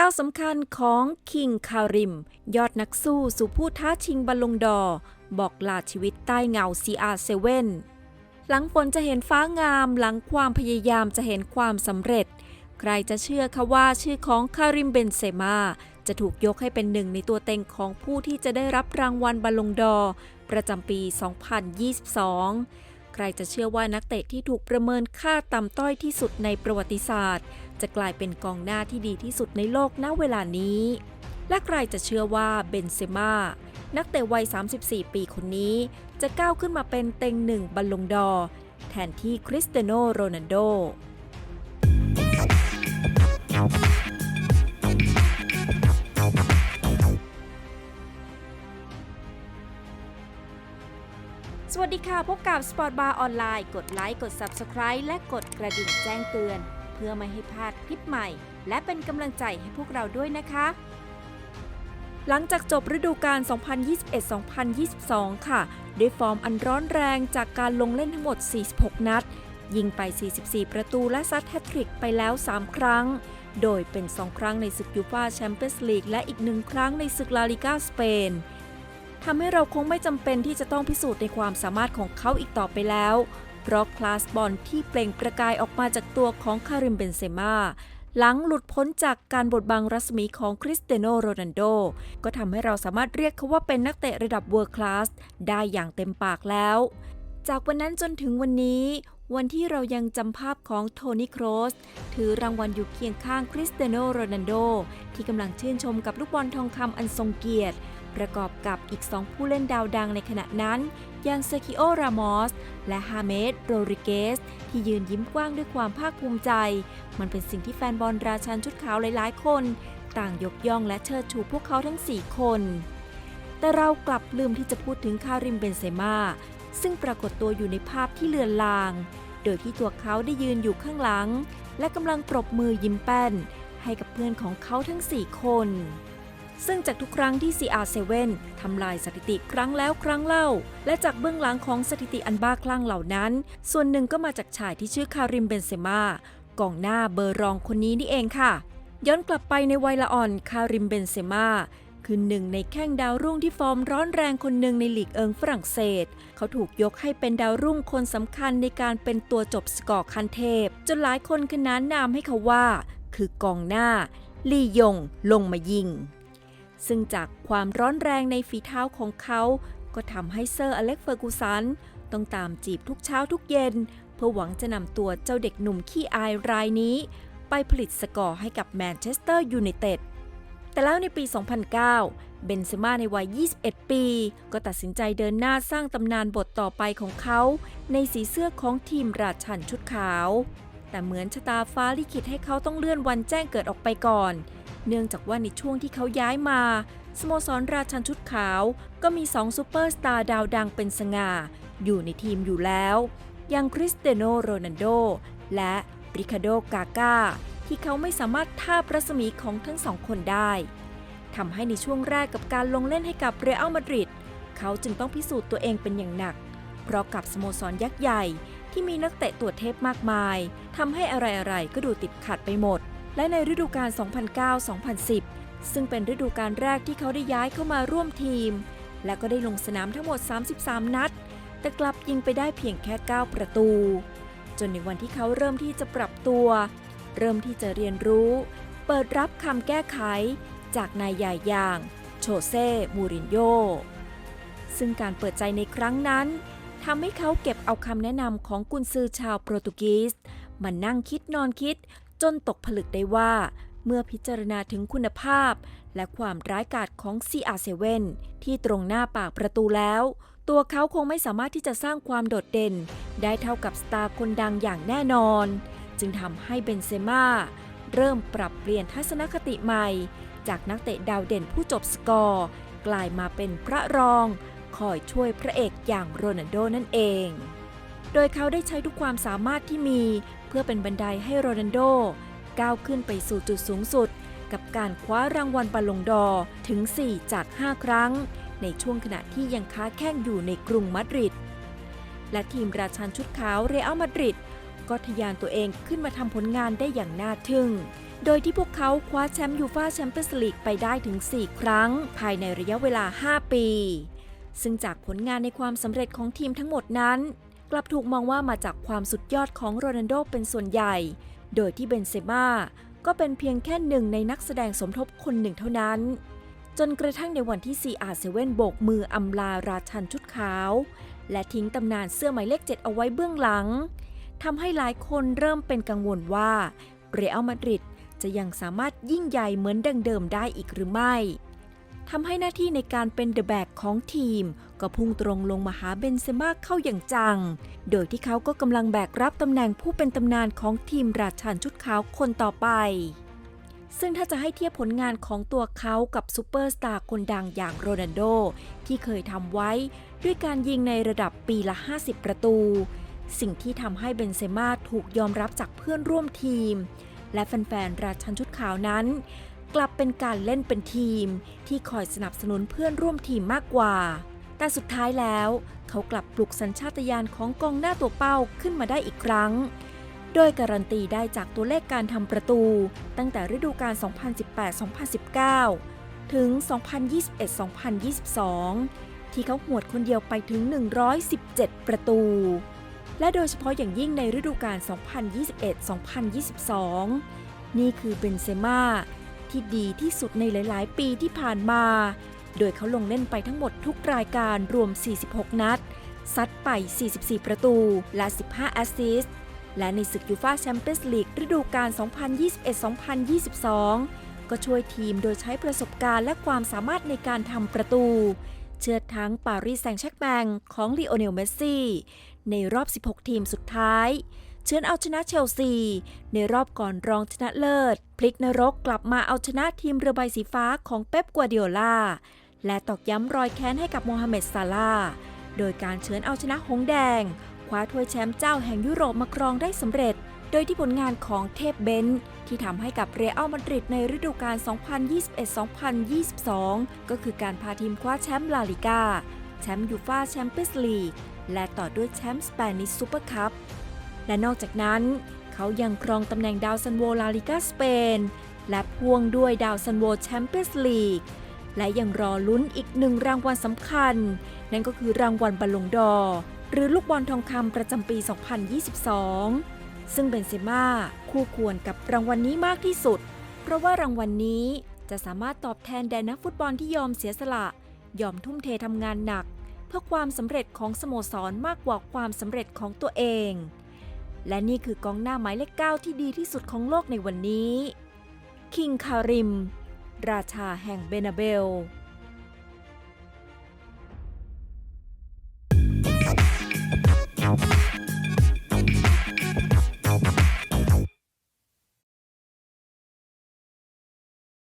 ก้าวสำคัญของคิงคาริม ยอดนักสู้สู่ผู้ท้าชิงบอลลงดอร์บอกลาชีวิตใต้เงา CR7 หลังฝนจะเห็นฟ้างาม หลังความพยายามจะเห็นความสำเร็จ ใครจะเชื่อคะว่าชื่อของคาริมเบนเซมาจะถูกยกให้เป็นหนึ่งในตัวเต็งของผู้ที่จะได้รับรางวัลบอลลงดอร์ประจำปี 2022 ใครจะเชื่อว่านักเตะที่ถูกประเมินค่าต่ำต้อยที่สุดในประวัติศาสตร์ จะกลายเป็นกองหน้าที่ดีที่สุดในโลกณเวลานี้ และใครจะเชื่อว่าเบนเซม่านักเตะวัย 34 ปีคนนี้ จะก้าวขึ้นมาเป็นเต็งหนึ่งบัลลงดอร์แทนที่คริสเตียโนโรนัลโดสวัสดีค่ะ พบกับ Sport Bar ออนไลน์ กดไลค์ กด Subscribe และกดกระดิ่งแจ้งเตือน พื่อไม่ให้พลาดคลิปใหม่ และเป็นกำลังใจให้พวกเราด้วยนะคะ หลังจากจบฤดูกาล 2021-2022 ค่ะ ด้วยฟอร์มอันร้อนแรงจากการลงเล่นทั้งหมด 46 นัด ยิงไป 44 ประตูและซัดแฮตทริกไปแล้ว 3 ครั้ง โดยเป็น 2 ครั้งในศึกยูฟาแชมเปี้ยนส์ลีกและอีกหนึ่งครั้งในศึกลาลิกาสเปนทำให้เราคงไม่จำเป็นที่จะต้องพิสูจน์ในความสามารถของเขาอีกต่อไปแล้ว เพราะคลาสบอลที่เปล่งประกายออกมาจากตัวของคาริมเบนเซม่าหลังหลุดพ้นจากการบดบังรัศมีของคริสเตียโนโรนัลโด ก็ทำให้เราสามารถเรียกเขาว่าเป็นนักเตะระดับเวิร์คลาสได้อย่างเต็มปากแล้ว จากวันนั้นจนถึงวันนี้ วันที่เรายังจำภาพของโทนี่โครสถือรางวัลอยู่เคียงข้างคริสเตียโนโรนัลโด ที่กำลังชื่นชมกับลูกบอลทองคำอันทรงเกียรติ ประกอบกับอีกสองผู้เล่นดาวดังในขณะนั้นอย่างเซคิโอ รามอส และฮาเมดโรริเกส ที่ยืนยิ้มกว้างด้วยความภาคภูมิใจ มันเป็นสิ่งที่แฟนบอลราชันชุดขาวหลายๆ คน ต่างยกย่องและเชิดชูพวกเขาทั้ง 4 คน แต่เรากลับลืมที่จะพูดถึงคาริมเบนเซม่าซึ่งปรากฏตัวอยู่ในภาพที่เลือนลาง โดยที่ตัวเขาได้ยืนอยู่ข้างหลัง และกำลังปรบมือยิ้มแป้น ให้กับเพื่อนของเขาทั้ง 4 คน ซึ่งจากทุกครั้งที่ CR7 ทำลายสถิติครั้งแล้วครั้งเล่า และจากเบื้องหลังของสถิติอันบ้าคลั่งเหล่านั้น ส่วนหนึ่งก็มาจากชายที่ชื่อคาริมเบนเซม่ากองหน้าเบอร์รองคนนี้นี่เองค่ะ ย้อนกลับไปในวัยละอ่อนคาริมเบนเซม่าคือหนึ่งในแข้งดาวรุ่งที่ฟอร์มร้อนแรงคนหนึ่งในลีกเอิงฝรั่งเศส เขาถูกยกให้เป็นดาวรุ่งคนสำคัญในการเป็นตัวจบสกอร์คันเทพ จนหลายคนขนานนามให้เขาว่า คือกองหน้า ลียงลงมายิง ซึ่งจากความร้อนแรงในฝีเท้าของเขา ก็ทำให้เซอร์อเล็กเฟอร์กูสันต้องตามจีบทุกเช้าทุกเย็น เพื่อหวังจะนำตัวเจ้าเด็กหนุ่มขี้อายรายนี้ ไปผลิตสกอร์ให้กับแมนเชสเตอร์ยูไนเต็ดแต่แล้วในปี 2009 เบนเซม่าในวัย 21 ปี ก็ตัดสินใจเดินหน้าสร้างตำนานบทต่อไปของเขา ในสีเสื้อของทีมราชันชุดขาว แต่เหมือนชะตาฟ้าลิขิตให้เขาต้องเลื่อนวันแจ้งเกิดออกไปก่อน เนื่องจากว่าในช่วงที่เขาย้ายมา สโมสรราชันชุดขาว ก็มี2ซูเปอร์สตาร์ดาวดังเป็นสง่า อยู่ในทีมอยู่แล้ว อย่างคริสเตียโนโรนัลโด และริคาโดกาก้า ที่เขาไม่สามารถท่าบรัศมีของทั้งสองคนได้ทำให้ในช่วงแรกกับการลงเล่นให้กับเรอัลมาดริดเขาจึงต้องพิสูจน์ตัวเองเป็นอย่างหนัก เพราะกับสโมสรยักษ์ใหญ่ที่มีนักเตะตัวเทพมากมายทำให้อะไรๆก็ดูติดขัดไปหมด และในฤดูกาล 2009-2010 ซึ่งเป็นฤดูกาลแรกที่เขาได้ย้ายเข้ามาร่วมทีม และก็ได้ลงสนามทั้งหมด 33 นัด แต่กลับยิงไปได้เพียงแค่ 9 ประตู จนในวันที่เขาเริ่มที่จะปรับตัว เริ่มที่จะเรียนรู้ เปิดรับคำแก้ไข จากนายใหญ่อย่าง โชเซ่ มูรินโญ่ซึ่งการเปิดใจในครั้งนั้นทำให้เขาเก็บเอาคำแนะนำของกุนซือชาวโปรตุเกสมานั่งคิดนอนคิด จนตกผลึกได้ว่า เมื่อพิจารณาถึงคุณภาพ และความร้ายกาจของ CR7 ที่ตรงหน้าปากประตูแล้ว ตัวเขาคงไม่สามารถที่จะสร้างความโดดเด่น ได้เท่ากับสตาร์คนดังอย่างแน่นอน จึงทำให้เบนเซม่าเริ่มปรับเปลี่ยนทัศนคติใหม่ จากนักเตะดาวเด่นผู้จบสกอร์ กลายมาเป็นพระรอง คอยช่วยพระเอกอย่างโรนัลโดนั่นเอง โดยเขาได้ใช้ทุกความสามารถที่มี เพื่อเป็นบันไดให้โรนัลโด ก้าวขึ้นไปสู่จุดสูงสุด กับการคว้ารางวัลบอลลงดอถึง 4 จาก 5 ครั้ง ในช่วงขณะที่ยังค้าแข้งอยู่ในกรุงมาดริด และทีมราชันชุดขาวเรอัลมาดริดก็ทะยานตัวเองขึ้นมาทำผลงานได้อย่างน่าทึ่ง โดยที่พวกเขาคว้าแชมป์ยูฟาแชมเปี้ยนส์ลีกไปได้ถึง 4 ครั้ง ภายในระยะเวลา 5 ปี ซึ่งจากผลงานในความสำเร็จของทีมทั้งหมดนั้น กลับถูกมองว่ามาจากความสุดยอดของโรนัลโดเป็นส่วนใหญ่ โดยที่เบนเซม่าก็เป็นเพียงแค่หนึ่งในนักแสดงสมทบคนหนึ่งเท่านั้น จนกระทั่งในวันที่ CR7 โบกมืออำลาราชันชุดขาว และทิ้งตำนานเสื้อหมายเลข7เอาไว้เบื้องหลังทำให้หลายคนเริ่มเป็นกังวลว่าเรอัลมาดริดจะยังสามารถยิ่งใหญ่เหมือนดังเดิมได้อีกหรือไม่ ทำให้หน้าที่ในการเป็นเดอะแบกของทีม ก็พุ่งตรงลงมาหาเบนเซม่าเข้าอย่างจัง โดยที่เขาก็กำลังแบกรับตำแหน่งผู้เป็นตำนานของทีมราชันชุดขาวคนต่อไป ซึ่งถ้าจะให้เทียบผลงานของตัวเขากับซูเปอร์สตาร์คนดังอย่างโรนัลโด ที่เคยทำไว้ ด้วยการยิงในระดับปีละ 50 ประตู สิ่งที่ทำให้เบนเซม่าถูกยอมรับจากเพื่อนร่วมทีม และแฟนๆราชันชุดขาวนั้น กลับเป็นการเล่นเป็นทีมที่คอยสนับสนุนเพื่อนร่วมทีมมากกว่า แต่สุดท้ายแล้ว เขากลับปลุกสัญชาตญาณของกองหน้าตัวเป้าขึ้นมาได้อีกครั้ง โดยการันตีได้จากตัวเลขการทำประตู ตั้งแต่ฤดูกาล 2018-2019 ถึง 2021-2022 ที่เขาหวดคนเดียวไปถึง 117 ประตู และโดยเฉพาะอย่างยิ่งในฤดูกาล 2021-2022 นี่คือเบนเซม่า ที่ดีที่สุดในหลาย ๆ ปีที่ผ่านมา โดยเขาลงเล่นไปทั้งหมดทุกรายการรวม 46 นัด ซัดไป 44 ประตูและ 15 แอสซิสต์ และในศึกยูฟาแชมเปี้ยนส์ลีกฤดูกาล 2021-2022 ก็ช่วยทีมโดยใช้ประสบการณ์และความสามารถในการทำประตู เชือดทั้งปารีสแซงต์แชร์กแมงของลีโอเนล เมสซี่ ในรอบ 16 ทีมสุดท้าย เชือนเอาชนะเชลซี ในรอบก่อนรองชนะเลิศ พลิกนรกกลับมาเอาชนะทีมเรือใบสีฟ้าของเป๊ปกัวเดียลาและตอกย้ำรอยแค้นให้กับโมฮัมเหม็ดซาลา โดยการเฉือนเอาชนะหงแดง คว้าถ้วยแชมป์เจ้าแห่งยุโรปมาครองได้สำเร็จ โดยที่ผลงานของเทพเบนซ์ที่ทำให้กับเรอัลมาดริดในฤดูกาล 2021-2022 ก็คือการพาทีมคว้าแชมป์ลาลิกาแชมป์ยูฟาแชมเปี้ยนส์ลีกและต่อด้วยแชมป์สเปนิชซูเปอร์คัพ และนอกจากนั้น เขายังครองตำแหน่งดาวซันโวลาลิกาสเปน และพ่วงด้วยดาวซันโวแชมเปี้ยนส์ลีก และยังรอลุ้นอีกหนึ่งรางวัลสำคัญ นั่นก็คือรางวัลบอลลงดอ หรือลูกบอลทองคำประจำปี 2022 ซึ่งเบนเซม่าคู่ควรกับรางวัลนนี้มากที่สุด เพราะว่ารางวัลนนี้จะสามารถตอบแทนแด่นักฟุตบอลที่ยอมเสียสละ ยอมทุ่มเททำงานหนัก เพื่อความสำเร็จของสโมสรมากกว่าความสำเร็จของตัวเอง และนี่คือกองหน้าหมายเลขเก้าที่ดีที่สุดของโลกในวันนี้ คิงคาริม ราชาแห่งเบนาเบล